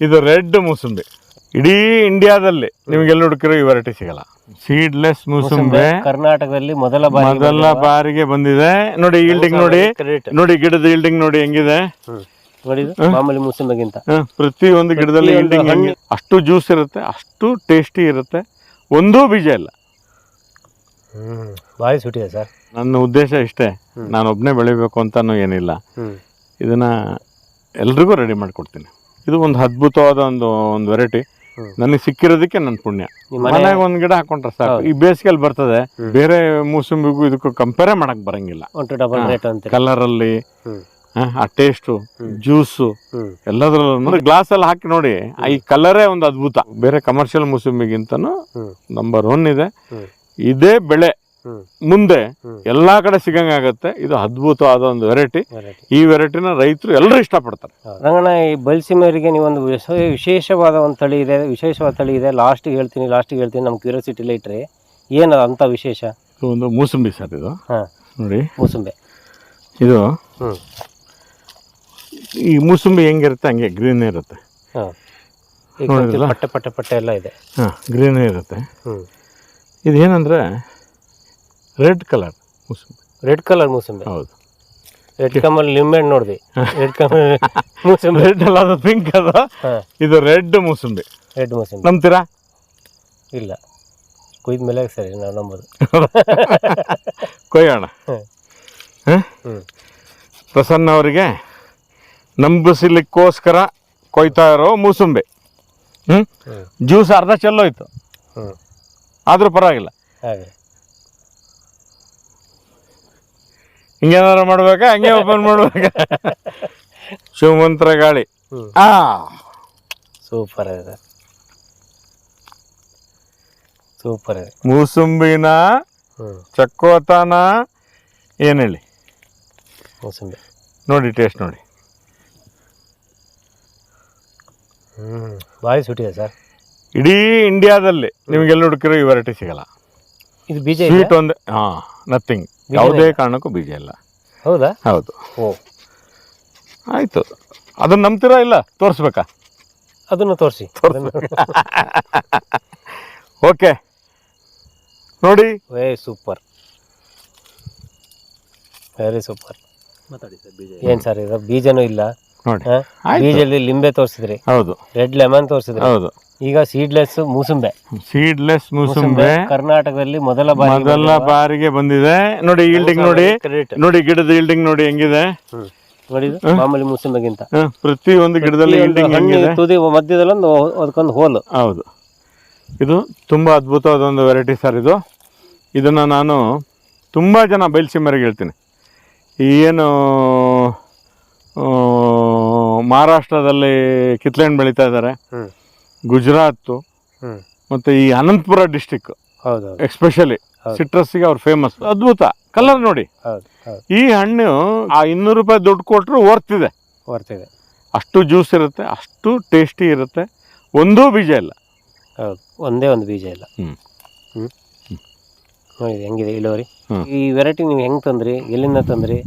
ಇದು ರೆಡ್ ಮೂಸಂಬಿ. ಇಡೀ ಇಂಡಿಯಾದಲ್ಲಿ ನಿಮ್ಗೆಲ್ಲ ಹುಡುಕಿರೋ ಈ ವೆರೈಟಿ ಸಿಗಲ್ಲ. ಸೀಡ್ಲೆಸ್ ಮೂಸಂಬಿ. ಕರ್ನಾಟಕದಲ್ಲಿ ಮೊದಲ ಮೊದಲ ಬಾರಿಗೆ ಬಂದಿದೆ. ನೋಡಿ ಈಲ್ಡಿಂಗ್ ನೋಡಿ. ನೋಡಿ ಗಿಡದ ಈಲ್ಡಿಂಗ್ ನೋಡಿ ಹೆಂಗಿದೆ? ಮಾಮೂಲಿ ಮೂಸಂಬಿಗಿಂತ. ಪ್ರತಿ ಒಂದು ಗಿಡದಲ್ಲಿ ಈಲ್ಡಿಂಗ್ ಹೆಂಗೆ. ಅಷ್ಟು ಜ್ಯೂಸ್ ಇರುತ್ತೆ ಅಷ್ಟು ಟೇಸ್ಟಿ ಇರುತ್ತೆ. ಒಂದೂ ಬೀಜ ಇಲ್ಲ. ಹ್ಮ್. ಭಾರಿ ಸುಟ್ಟಿದೆ ಸರ್. ನನ್ನ ಉದ್ದೇಶ ಇಷ್ಟೇ. ನಾನು ಒಬ್ಬನೇ ಬೆಳಿಬೇಕು ಅಂತಾನು ಏನಿಲ್ಲ. ಇದನ್ನ ಎಲ್ರಿಗೂ ರೆಡಿ ಮಾಡಿಕೊಡ್ತೀನಿ. ಇದು ಒಂದು ಅದ್ಭುತವಾದ ಒಂದು ಒಂದು ವೆರೈಟಿ. ನನಗೆ ಸಿಕ್ಕಿರೋದಕ್ಕೆ ನನ್ನ ಪುಣ್ಯ. ಮನೆಯಾಗ ಒಂದು ಮನೆಗೆ ಒಂದ್ ಗಿಡ ಹಾಕೊಂಡ್ರೆ ಸಾಕು. ಈ ಬೇಸಿಗೆಯಲ್ಲಿ ಬರ್ತದೆ ಬೇರೆ ಮೂಸಂಬಿಗೂ ಇದಕ್ಕೂ ಕಂಪೇರೇ ಮಾಡಕ್ ಬರಂಗಿಲ್ಲ. ಕಲರ್ ಅಲ್ಲಿ ಆ ಟೇಸ್ಟು ಜ್ಯೂಸು ಎಲ್ಲದರಲ್ಲೂ. ಗ್ಲಾಸ್ ಅಲ್ಲಿ ಹಾಕಿ ನೋಡಿ ಈ ಕಲರೇ ಒಂದು ಅದ್ಭುತ. ಬೇರೆ ಕಮರ್ಷಿಯಲ್ ಮೂಸಂಬಿಗಿಂತನೂ ನಂಬರ್ ಒನ್ ಇದೆ. ಇದೇ ಬೆಳೆ. ಮುಂದೆ. ಎಲ್ಲಾ ಕಡೆ ಸಿಗಂಗಾಗತ್ತೆ ಇದು ಅದ್ಭುತವಾದ ಒಂದು ವೆರೈಟಿ. ಈ ವೆರೈಟಿನ ರೈತರು ಎಲ್ಲರೂ ಇಷ್ಟಪಡ್ತಾರೆ. ರಂಗಣ್ಣ ಈ ಬಲ್ಸಿಮರಿಗೆ ನೀವೊಂದು ವಿಶ- ವಿಶೇಷವಾದ ಒಂದು ತಳಿ ಇದೆ ವಿಶೇಷವಾದ ತಳಿ ಇದೆ. ಲಾಸ್ಟಿಗೆ ಹೇಳ್ತೀನಿ ಲಾಸ್ಟಿಗೆ ಹೇಳ್ತೀನಿ. ನಮ್ಮ ಕ್ಯೂರಿಯಾಸಿಟಿಲೇ ಇಟ್ರಿ. ಏನು ಅಂತ ವಿಶೇಷ? ಒಂದು ಮೂಸಂಬಿ ಸರ್ ಇದು. ನೋಡಿ. ಮೂಸಂಬೆ. ಇದು ಈ ಮೂಸಂಬಿ ಹೆಂಗಿರುತ್ತೆ ಹಂಗೆ ಗ್ರೀನ್ ಇರುತ್ತೆ? ಪಟ್ಟೆ ಪಟ್ಟೆ ಪಟ್ಟೆ ಎಲ್ಲ ಇದೆ. ಹಾಂ ಗ್ರೀನ್ ಇರುತ್ತೆ. ಇದೇನಂದ್ರೆ ರೆಡ್ ಕಲರ್ ಮೂಸಂಬಿ. ರೆಡ್ ಕಲರ್ ಮೂಸಂಬಿ. ಹೌದು. ರೆಡ್ ಕಮಲ್ ನಿಂಬೆಹಣ್ಣು ನೋಡಿದೆ. ರೆಡ್ ಕಮಲ್ ಮೂಸಂಬಿ. ರೆಡ್ ಅಲ್ಲ ಅದು ಪಿಂಕ್ ಅದ. ಇದು ರೆಡ್ ಮೂಸಂಬಿ. ರೆಡ್ ಮೂಸಂಬಿ. ನಂಬ್ತೀರಾ? ಇಲ್ಲ. ಕೊಯ್ದ ಮೇಲೆ ಸರಿ ನಾವು ನಂಬೋದು. ಕೊಯ್ಯೋಣ. ಪ್ರಸನ್ನ ಅವರಿಗೆ ನಂಬಿಸಲಿಕ್ಕೋಸ್ಕರ ಕೊಯ್ತಾ ಇರೋ ಮೂಸಂಬಿ. ಹ್ಞೂ ಹ್ಞೂ ಜ್ಯೂಸ್ ಅರ್ಧ ಚೆಲ್ಲೋಯ್ತು. ಹ್ಞೂ ಆದರೂ ಪರವಾಗಿಲ್ಲ. ಹಾಗೆ. ಹಿಂಗೇನಾರು ಮಾಡ್ಬೇಕಾ? ಹಂಗೆ ಓಪನ್ ಮಾಡ್ಬೇಕಾ? ಶಿವಮಂತ್ರ ಗಾಳಿ. ಆ. ಸೂಪರ್ ಇದೆ. ಸೂಪರ್ ಇದೆ. ಮೂಸುಂಬಿನ ಚಕ್ಕೋತಾನ ಏನು ಹೇಳಿ ಮೂಸಂಬಿ. ನೋಡಿ ಟೇಸ್ಟ್ ನೋಡಿ. ಹ್ಞೂ ಬಾಯಿ ಸುಟ್ಟಿದೆ ಸರ್. ಇಡೀ ಇಂಡಿಯಾದಲ್ಲಿ ನಿಮ್ಗೆ ಎಲ್ಲಿ ಹುಡುಕಿರೋ ಈ ವೆರೈಟಿ ಸಿಗಲ್ಲ. ಇದು ಬೀಜ ಸ್ವೀಟ್ ಒಂದೇ ಹಾಂ. ನಥಿಂಗ್ ಯಾವುದೇ ಕಾರಣಕ್ಕೂ ಬೀಜ ಇಲ್ಲ ಹೌದಾ? ಹೌದು. ಓ. ಆಯಿತು. ಅದನ್ನ ನಂಬ್ತೀರಾ ಇಲ್ಲ? ತೋರಿಸ್ಬೇಕಾ? ಅದನ್ನು ತೋರಿಸಿ. ಓಕೆ. ನೋಡಿ. ವೇ ಸೂಪರ್. Very super. ಏನು ಸರ್ ಇದು? ಬೀಜನೂ ಇಲ್ಲ. ನೋಡಿ? ಬೀಜದಲ್ಲಿ ಲಿಂಬೆ ತೋರಿಸಿದ್ರಿ. ಹೌದು. ರೆಡ್ ಲೆಮನ್ ತೋರಿಸಿದ್ರಿ. ಹೌದು. ಈಗ ಸೀಡ್ಲೆಸ್ ಮೂಸುಂಬೆ. ಸೀಡ್ಲೆಸ್ ಮೂಸಂಬೆ. ಕರ್ನಾಟಕದಲ್ಲಿ ಮೊದಲ ಬಾರಿ ಮೊದಲ ಬಾರಿಗೆ ಬಂದಿದೆ. ನೋಡಿ ಈಲ್ಡಿಂಗ್ ನೋಡಿ. ನೋಡಿ ಗಿಡದ ಈಲ್ಡಿಂಗ್ ನೋಡಿ ಹೆಂಗಿದೆ? ನೋಡಿ ಮಾಮೂಲಿ ಮೂಸಂಬೆಗಿಂತ. ಪ್ರತಿ ಒಂದು ಗಿಡದಲ್ಲಿ ಈಲ್ಡಿಂಗ್ ಹೆಂಗಿದೆ? ತುದಿ ಮಧ್ಯದಲ್ಲಿ ಒಂದು ಅದಕ್ಕೊಂದು ಹೋಲ್. ಹೌದು. ಇದು ತುಂಬ ಅದ್ಭುತವಾದ ಒಂದು ವೆರೈಟಿ ಸರ್ ಇದು. ಇದನ್ನು ನಾನು ತುಂಬ ಜನ ಬಯಲುಸೀಮೆರಿಗೆ ಹೇಳ್ತೀನಿ. ಏನು ಮಹಾರಾಷ್ಟ್ರದಲ್ಲಿ ಕಿತ್ಲೆಹಣ್ಣು ಬೆಳೀತಾ ಇದ್ದಾರೆ. ಗುಜರಾತು ಮತ್ತೆ ಈ ಅನಂತಪುರ ಡಿಸ್ಟಿಕ್ ಹೌದು ಎಕ್ಸ್ಪೆಷಲಿ ಹೌದು. ಸಿಟ್ರಸ್ಸಿಗೆ ಅವ್ರು ಫೇಮಸ್ ಅದ್ಭುತ. ಕಲರ್ ನೋಡಿ. ಈ ಹಣ್ಣು ಆ ಇನ್ನೂರು ರೂಪಾಯಿ ದುಡ್ಡು ಕೊಟ್ಟರು ವರ್ತಿದೆ ಬರ್ತಿದೆ ಅಷ್ಟು ಜ್ಯೂಸ್ ಇರುತ್ತೆ ಅಷ್ಟು ಟೇಸ್ಟಿ ಇರುತ್ತೆ. ಒಂದೂ ಬೀಜ ಇಲ್ಲ. ಹೌದು ಒಂದೇ ಒಂದು ಬೀಜ ಇಲ್ಲ. ಹ್ಮ್. ನೋಡಿ ಹೆಂಗಿದೆ ಇಳುವರಿ. ಈ ವೆರೈಟಿ ನೀವು ಹೆಂಗೆ ತಂದ್ರಿ? ಎಲ್ಲಿಂದ ತಂದ್ರಿ?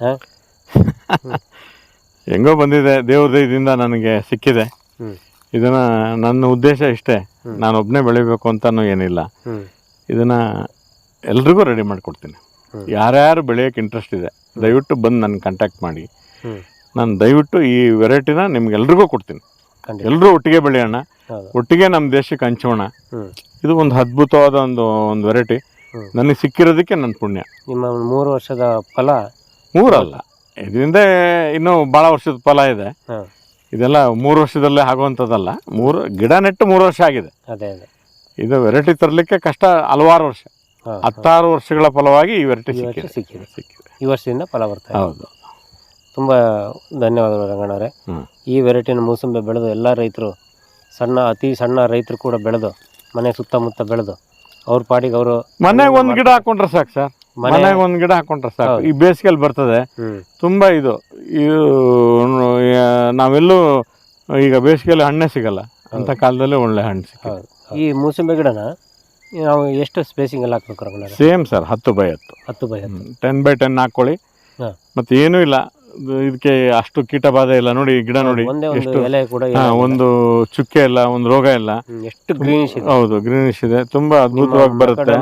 ಹಾಂ? ಹೆಂಗೋ ಬಂದಿದೆ ದೇವ್ರ ದಯದಿಂದ ನನಗೆ ಸಿಕ್ಕಿದೆ. ಹ್ಞೂ ಇದನ್ನ ನನ್ನ ಉದ್ದೇಶ ಇಷ್ಟೇ. ನಾನು ಒಬ್ಬನೇ ಬೆಳಿಬೇಕು ಅಂತಾನು ಏನಿಲ್ಲ. ಇದನ್ನ ಎಲ್ರಿಗೂ ರೆಡಿ ಮಾಡಿಕೊಡ್ತೀನಿ. ಯಾರ್ಯಾರು ಬೆಳೆಯೋಕೆ ಇಂಟ್ರೆಸ್ಟ್ ಇದೆ ದಯವಿಟ್ಟು ಬಂದು ನನ್ನ ಕಾಂಟ್ಯಾಕ್ಟ್ ಮಾಡಿ. ನಾನು ದಯವಿಟ್ಟು ಈ ವೆರೈಟಿನ ನಿಮ್ಗೆಲ್ರಿಗೂ ಕೊಡ್ತೀನಿ. ಎಲ್ಲರೂ ಒಟ್ಟಿಗೆ ಬೆಳೆಯೋಣ ಒಟ್ಟಿಗೆ ನಮ್ಮ ದೇಶಕ್ಕೆ ಹಂಚೋಣ. ಇದು ಒಂದು ಅದ್ಭುತವಾದ ಒಂದು ಒಂದು ವೆರೈಟಿ ನನಗೆ ಸಿಕ್ಕಿರೋದಕ್ಕೆ ನನ್ನ ಪುಣ್ಯ. ನಿಮ್ಮ ಮೂರು ವರ್ಷದ ಫಲ? ಮೂರಲ್ಲ. ಇದರಿಂದ ಇನ್ನೂ ಭಾಳ ವರ್ಷದ ಫಲ ಇದೆ. ಇದೆಲ್ಲ ಮೂರು ವರ್ಷದಲ್ಲೇ ಆಗುವಂಥದ್ದಲ್ಲ. ಮೂರು ಗಿಡ ನೆಟ್ಟು ಮೂರು ವರ್ಷ ಆಗಿದೆ. ಅದೇ ಅದೇ. ಇದು ವೆರೈಟಿ ತರಲಿಕ್ಕೆ ಕಷ್ಟ ಹಲವಾರು ವರ್ಷ. ಹತ್ತಾರು ವರ್ಷಗಳ ಫಲವಾಗಿ ಈ ವೆರೈಟಿ ಸಿಕ್ಕಿದೆ. ಸಿಕ್ಕಿದೆ. ಸಿಕ್ಕಿದೆ. ಈ ವರ್ಷದಿಂದ ಫಲ ಬರ್ತಾ ಇದೆ. ಹೌದು. ತುಂಬ ಧನ್ಯವಾದಗಳು ರಂಗಣ್ಣವರೇ. ಈ ವೆರೈಟಿನ ಮೂಸಂಬೆ ಬೆಳೆದು ಎಲ್ಲ ರೈತರು ಸಣ್ಣ ಅತಿ ಸಣ್ಣ ರೈತರು ಕೂಡ ಬೆಳೆದು ಮನೆ ಸುತ್ತಮುತ್ತ ಬೆಳೆದು ಅವ್ರ ಪಾಡಿಗೆ ಅವರು ಮನೆಗೆ ಒಂದು ಗಿಡ ಹಾಕೊಂಡ್ರೆ ಸಾಕು ಸರ್. ಮನೆ ಮನೆಗೆ ಒಂದು ಗಿಡ ಹಾಕೊಂಡ್ರೆ ಸಾಕು. ಈ ಬೇಸಿಗೆಯಲ್ಲಿ ಬರ್ತದೆ. ಹ್ಞೂ ತುಂಬ ಇದು ಇದು ನಾವೆಲ್ಲೂ ಈಗ ಬೇಸಿಗೆಯಲ್ಲಿ ಹಣ್ಣೇ ಸಿಗಲ್ಲ. ಅಂತ ಕಾಲದಲ್ಲೇ ಒಳ್ಳೆ ಹಣ್ಣು ಸಿಗ್ತದೆ ಈ ಮೂಸಂಬಿ ಗಿಡನ ನಾವು ಎಷ್ಟು ಸ್ಪೇಸಿಂಗ್ ಎಲ್ಲ ಹಾಕ್ಬೇಕು ಸೇಮ್ ಸರ್ ಹತ್ತು ಬೈ ಹತ್ತು. ಹತ್ತು ಬೈ ಹತ್ತು. ಟೆನ್ ಬೈ ಟೆನ್ ಹಾಕೊಳ್ಳಿ. ಮತ್ತೆ ಮತ್ತು ಏನೂ ಇಲ್ಲ. ಇದಕ್ಕೆ ಅಷ್ಟು ಕೀಟ ಬಾಧೆ ಇಲ್ಲ ನೋಡಿ ಗಿಡ ನೋಡಿ. ಒಂದೇ ಒಂದು ಎಷ್ಟು ಎಲೆ ಕೂಡ ಹಾ, ಇಲ್ಲ. ಒಂದು ಚುಕ್ಕೆ ಇಲ್ಲ ಒಂದು ರೋಗ ಇಲ್ಲ. ಹ್ಮ್, ಎಷ್ಟು ಗ್ರೀನಿಶ್ ಇದೆ. ಹೌದು ಗ್ರೀನಿಶ್ ಇದೆ. ತುಂಬಾ ಅದ್ಭುತವಾಗಿ ಬರುತ್ತೆ.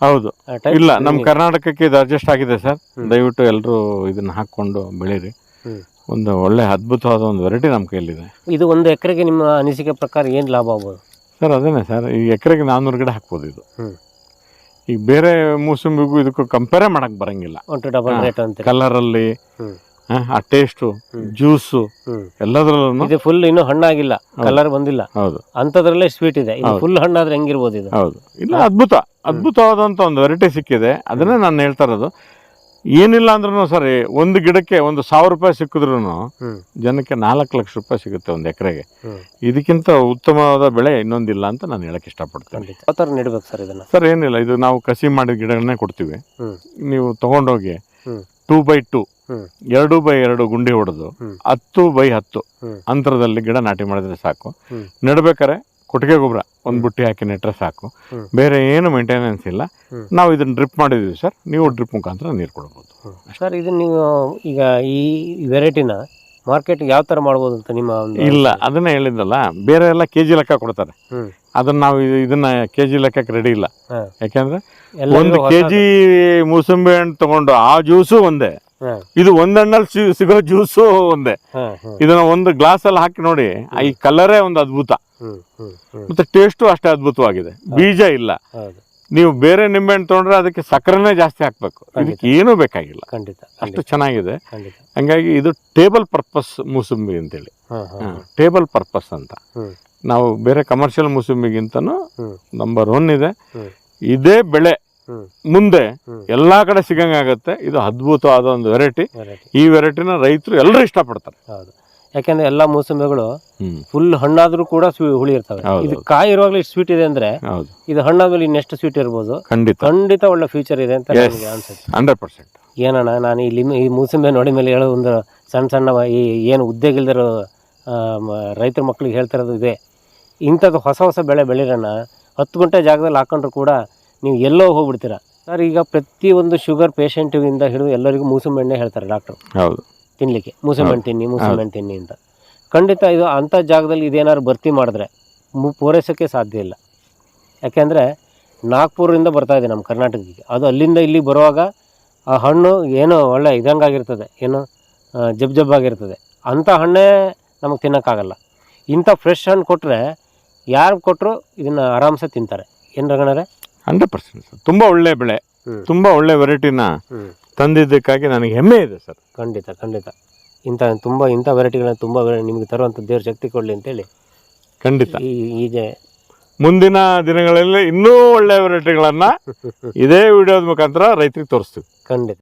ಹೌದು. type ಇಲ್ಲ ನಮ್ಮ green. ಕರ್ನಾಟಕಕ್ಕೆ ಇದು ಅಡ್ಜಸ್ಟ್ ಆಗಿದೆ ಸರ್ ದಯವಿಟ್ಟು ಎಲ್ಲರೂ ಇದನ್ನ ಹಾಕೊಂಡು ಬೆಳೀರಿ. ಹ್ಮ್. ಒಂದು ಒಳ್ಳೆ ಅದ್ಭುತವಾದ ಒಂದು ವೆರೈಟಿ ನಮ್ಮ ಕೈಯಲ್ಲಿದೆ. ಇದು ಒಂದು ಎಕರೆಗೆ ನಿಮ್ಮ ಅನಿಸಿಕೆ ಪ್ರಕಾರ ಏನು ಲಾಭ ಆಗ್ಬೋದು? ಸರ್ ಅದೇನೆ ಸರ್ ಈ ಎಕರೆಗೆ ನಾನ್ನೂರು ಗಿಡ ಹಾಕ್ಬೋದು ಇದು. ಈಗ ಬೇರೆ ಮೂಸಂಬಿಗೂ ಇದಕ್ಕೂ ಕಂಪೇರೇ ಮಾಡಕ್ ಬರಂಗಿಲ್ಲ. ಡಬಲ್ ರೇಟ್ ಅಂತ ಕಲರಲ್ಲಿ. ಆ ಟೇಸ್ಟು. ಜ್ಯೂಸು. ಎಲ್ಲದರಲ್ಲೂ ಇದು ಫುಲ್ ಇನ್ನೂ ಹಣ್ಣಾಗಿಲ್ಲ ಕಲರ್ ಬಂದಿಲ್ಲ. ಹೌದು. ಅಂಥದ್ರಲ್ಲೇ ಸ್ವೀಟ್ ಇದೆ. ಇದು. ಫುಲ್ ಹಣ್ಣಾದ್ರೆ ಹೆಂಗಿರ್ಬೋದು ಇದು? ಹೌದು. ಇಲ್ಲ ಅದ್ಭುತ ಅದ್ಭುತವಾದಂಥ ಒಂದು ವೆರೈಟಿ ಸಿಕ್ಕಿದೆ. ಅದನ್ನೇ ನಾನು ಹೇಳ್ತಾ ಇರೋದು. ಏನಿಲ್ಲ ಅಂದ್ರೂ ಸರಿ ಒಂದು ಗಿಡಕ್ಕೆ ಒಂದು ಸಾವಿರ ರೂಪಾಯಿ ಸಿಕ್ಕಿದ್ರು ಜನಕ್ಕೆ ನಾಲ್ಕು ಲಕ್ಷ ರೂಪಾಯಿ ಸಿಗುತ್ತೆ ಒಂದು ಎಕರೆಗೆ. ಇದಕ್ಕಿಂತ ಉತ್ತಮವಾದ ಬೆಳೆ ಇನ್ನೊಂದಿಲ್ಲ ಅಂತ ನಾನು ಹೇಳಕ್ಕೆ ಇಷ್ಟಪಡ್ತೇನೆ. ಖಂಡಿತ. ಯಾವ ಥರ ನೆಡ್ಬೇಕು ಸರ್ ಇದನ್ನ? ಸರ್ ಏನಿಲ್ಲ ಇದು ನಾವು ಕಸಿ ಮಾಡಿದ ಗಿಡಗಳನ್ನೇ ಕೊಡ್ತೀವಿ. ನೀವು ತಗೊಂಡೋಗಿ. ಟೂ ಬೈ ಟೂ ಎರಡು ಬೈ ಎರಡು ಗುಂಡಿ ಹೊಡೆದು ಹತ್ತು ಬೈ ಹತ್ತು ಅಂತರದಲ್ಲಿ ಗಿಡ ನಾಟಿ ಮಾಡಿದ್ರೆ ಸಾಕು. ನೆಡ್ಬೇಕಾರೆ ಕೊಟ್ಟಿಗೆ ಗೊಬ್ಬರ ಒಂದು ಬುಟ್ಟಿ ಹಾಕಿ ನೆಟ್ರೆ ಸಾಕು. ಬೇರೆ ಏನು ಮೇಂಟೆನೆನ್ಸ್ ಇಲ್ಲ. ನಾವು ಇದನ್ನ ಡ್ರಿಪ್ ಮಾಡಿದೀವಿ ಸರ್. ನೀವು ಡ್ರಿಪ್ ಮುಖಾಂತರ ನೀರು ಕೊಡ್ಬೋದು. ಸರ್ ಇದು ನೀವು ಈಗ ಈ ವೆರೈಟಿನ ಮಾರ್ಕೆಟ್ ಯಾವ ಥರ ಮಾಡ್ಬೋದು ಅಂತ ನಿಮ್ಮ ಇಲ್ಲ ಅದನ್ನೇ ಹೇಳಿದ್ದಲ್ಲ. ಬೇರೆ ಎಲ್ಲ ಕೆ ಜಿ ಲೆಕ್ಕ ಕೊಡ್ತಾರೆ. ಅದನ್ನ ನಾವು ಇದು- ಇದನ್ನ ಕೆ ಜಿ ಲೆಕ್ಕಕ್ಕೆ ರೆಡಿ ಇಲ್ಲ. ಯಾಕೆಂದ್ರೆ ಒಂದು ಕೆ ಜಿ ಮೂಸಂಬಿ ಹಣ್ಣು ತಗೊಂಡು ಆ ಜ್ಯೂಸು ಒಂದೇ. ಇದು ಒಂದಣ್ಣಲ್ಲಿ ಸಿಗೋ ಜ್ಯೂಸು ಒಂದೇ. ಇದನ್ನ ಒಂದು ಗ್ಲಾಸ್ ಅಲ್ಲಿ ಹಾಕಿ ನೋಡಿ ಈ ಕಲರೇ ಒಂದು ಅದ್ಭುತ. ಮತ್ತೆ ಟೇಸ್ಟು ಅಷ್ಟೇ ಅದ್ಭುತವಾಗಿದೆ. ಬೀಜ ಇಲ್ಲ. ನೀವು ಬೇರೆ ನಿಂಬೆಹಣ್ಣು ತೊಗೊಂಡ್ರೆ ಅದಕ್ಕೆ ಸಕ್ಕರೆನೇ ಜಾಸ್ತಿ ಹಾಕ್ಬೇಕು. ಇದಕ್ಕೆ ಏನೂ ಬೇಕಾಗಿಲ್ಲ. ಖಂಡಿತ ಅಷ್ಟು ಚೆನ್ನಾಗಿದೆ. ಹಂಗಾಗಿ ಇದು ಟೇಬಲ್ ಪರ್ಪಸ್ ಮೂಸಂಬಿ ಅಂತೇಳಿ. ಟೇಬಲ್ ಪರ್ಪಸ್ ಅಂತ. ನಾವು ಬೇರೆ ಕಮರ್ಷಿಯಲ್ ಮೂಸಂಬಿಗಿಂತನೂ ನಂಬರ್ ಒನ್ ಇದೆ. ಇದೇ ಬೆಳೆ ಮುಂದೆ. ಎಲ್ಲಾ ಕಡೆ ಸಿಗಂಗಾಗತ್ತೆ. ಇದು ಅದ್ಭುತವಾದ ಒಂದು ವೆರೈಟಿ ಈ ವೆರೈಟಿನ ರೈತರು ಎಲ್ಲರೂ ಇಷ್ಟಪಡ್ತಾರೆ. ಯಾಕೆಂದ್ರೆ ಎಲ್ಲಾ ಮೂಸಂಬಿಗಳು ಹ್ಮ್. ಫುಲ್ ಹಣ್ಣಾದ್ರೂ ಕೂಡ ಸ್ವೀ ಹುಳಿ ಇರ್ತವೆ. ಹೌದು, ಇದು ಕಾಯಿ ಇರುವಾಗಲೇ ಇಷ್ಟು ಸ್ವೀಟ್ ಇದೆ ಅಂದ್ರೆ ಹೌದು. ಇದು ಹಣ್ಣಾದ್ಮೇಲೆ ಇನ್ನೆಷ್ಟು ಸ್ವೀಟ್ ಇರ್ಬೋದು? ಖಂಡಿತ. ಖಂಡಿತ ಒಳ್ಳೆ ಫ್ಯೂಚರ್ ಇದೆ ಅಂತ ನನಗೆ ಅನ್ಸುತ್ತೆ. Hundred percent. ಏನಣ್ಣ ನಾನು ಇಲ್ಲಿ ಈ ಮೂಸಂಬೆ ನೋಡಿ ಮೇಲೆ ಹೇಳೋ ಒಂದು ಸಣ್ಣ ಸಣ್ಣ ಈ ಏನು ಉದ್ಯೋಗ ಇಲ್ದಿರೋ ರೈತರ ಮಕ್ಳಿಗೆ ಹೇಳ್ತಿರೋದು ಇದೆ. ಇಂಥದ್ದು ಹೊಸ ಹೊಸ ಬೆಳೆ ಬೆಳೀರಣ್ಣ. ಹತ್ತು ಗಂಟೆ ಜಾಗದಲ್ಲಿ ಹಾಕೊಂಡ್ರು ಕೂಡ ನೀವು ಎಲ್ಲೋ ಹೋಗ್ಬಿಡ್ತೀರಾ. ಸರ್ ಈಗ ಪ್ರತಿಯೊಂದು ಶುಗರ್ ಪೇಷೆಂಟಿಂದ ಹಿಡಿದು ಎಲ್ಲರಿಗೂ ಮೂಸಂಬೆ ಎಣ್ಣೆ ಹೇಳ್ತಾರೆ ಡಾಕ್ಟ್ರು. ಹೌದು. ತಿನ್ನಲಿಕ್ಕೆ ಮೂಸೆಮಣ್ಣು ಹಣ್ಣು ತಿನ್ನಿ ಮೂಸೆಮಣ್ಣು ಹಣ್ಣು ತಿನ್ನಿ ಅಂತ. ಖಂಡಿತ ಇದು ಅಂಥ ಜಾಗದಲ್ಲಿ ಇದೇನಾದ್ರು ಭರ್ತಿ ಮಾಡಿದ್ರೆ ಮು ಪೂರೈಸೋಕ್ಕೆ ಸಾಧ್ಯ ಇಲ್ಲ. ಯಾಕೆಂದರೆ ನಾಗ್ಪುರದಿಂದ ಬರ್ತಾ ಇದೆ ನಮ್ಮ ಕರ್ನಾಟಕಕ್ಕೆ. ಅದು ಅಲ್ಲಿಂದ ಇಲ್ಲಿ ಬರುವಾಗ ಆ ಹಣ್ಣು ಏನೋ ಒಳ್ಳೆ ಇದಂಗಾಗಿರ್ತದೆ ಏನು ಜಬ್ ಜಬ್ ಆಗಿರ್ತದೆ ಅಂಥ ಹಣ್ಣೇ ನಮಗೆ ತಿನ್ನೋಕ್ಕಾಗಲ್ಲ. ಇಂಥ ಫ್ರೆಶ್ ಹಣ್ಣು ಕೊಟ್ಟರೆ ಯಾರು ಕೊಟ್ಟರು ಇದನ್ನು ಆರಾಮ್ಸೆ ತಿಂತಾರೆ. ಏನು ರಗಣರೆ ಹಂಡ್ರೆಡ್ ಪರ್ಸೆಂಟ್ ತುಂಬ ಒಳ್ಳೆ ಬೆಳೆ. ತುಂಬ ಒಳ್ಳೆ ವೆರೈಟಿನ ತಂದಿದ್ದಕ್ಕಾಗಿ ನನಗೆ ಹೆಮ್ಮೆ ಇದೆ ಸರ್. ಖಂಡಿತ ಖಂಡಿತ. ಇಂಥ ತುಂಬ ಇಂಥ ವೆರೈಟಿಗಳನ್ನ ತುಂಬ ನಿಮಗೆ ತರುವಂಥ ದೇವ್ರ ಶಕ್ತಿ ಕೊಡಲಿ ಅಂತೇಳಿ. ಖಂಡಿತ. ಈ ಈಗ ಮುಂದಿನ ದಿನಗಳಲ್ಲಿ ಇನ್ನೂ ಒಳ್ಳೆಯ ವೆರೈಟಿಗಳನ್ನು ಇದೇ ವಿಡಿಯೋದ ಮುಖಾಂತರ ರೈತರಿಗೆ ತೋರಿಸ್ತೀವಿ. ಖಂಡಿತ.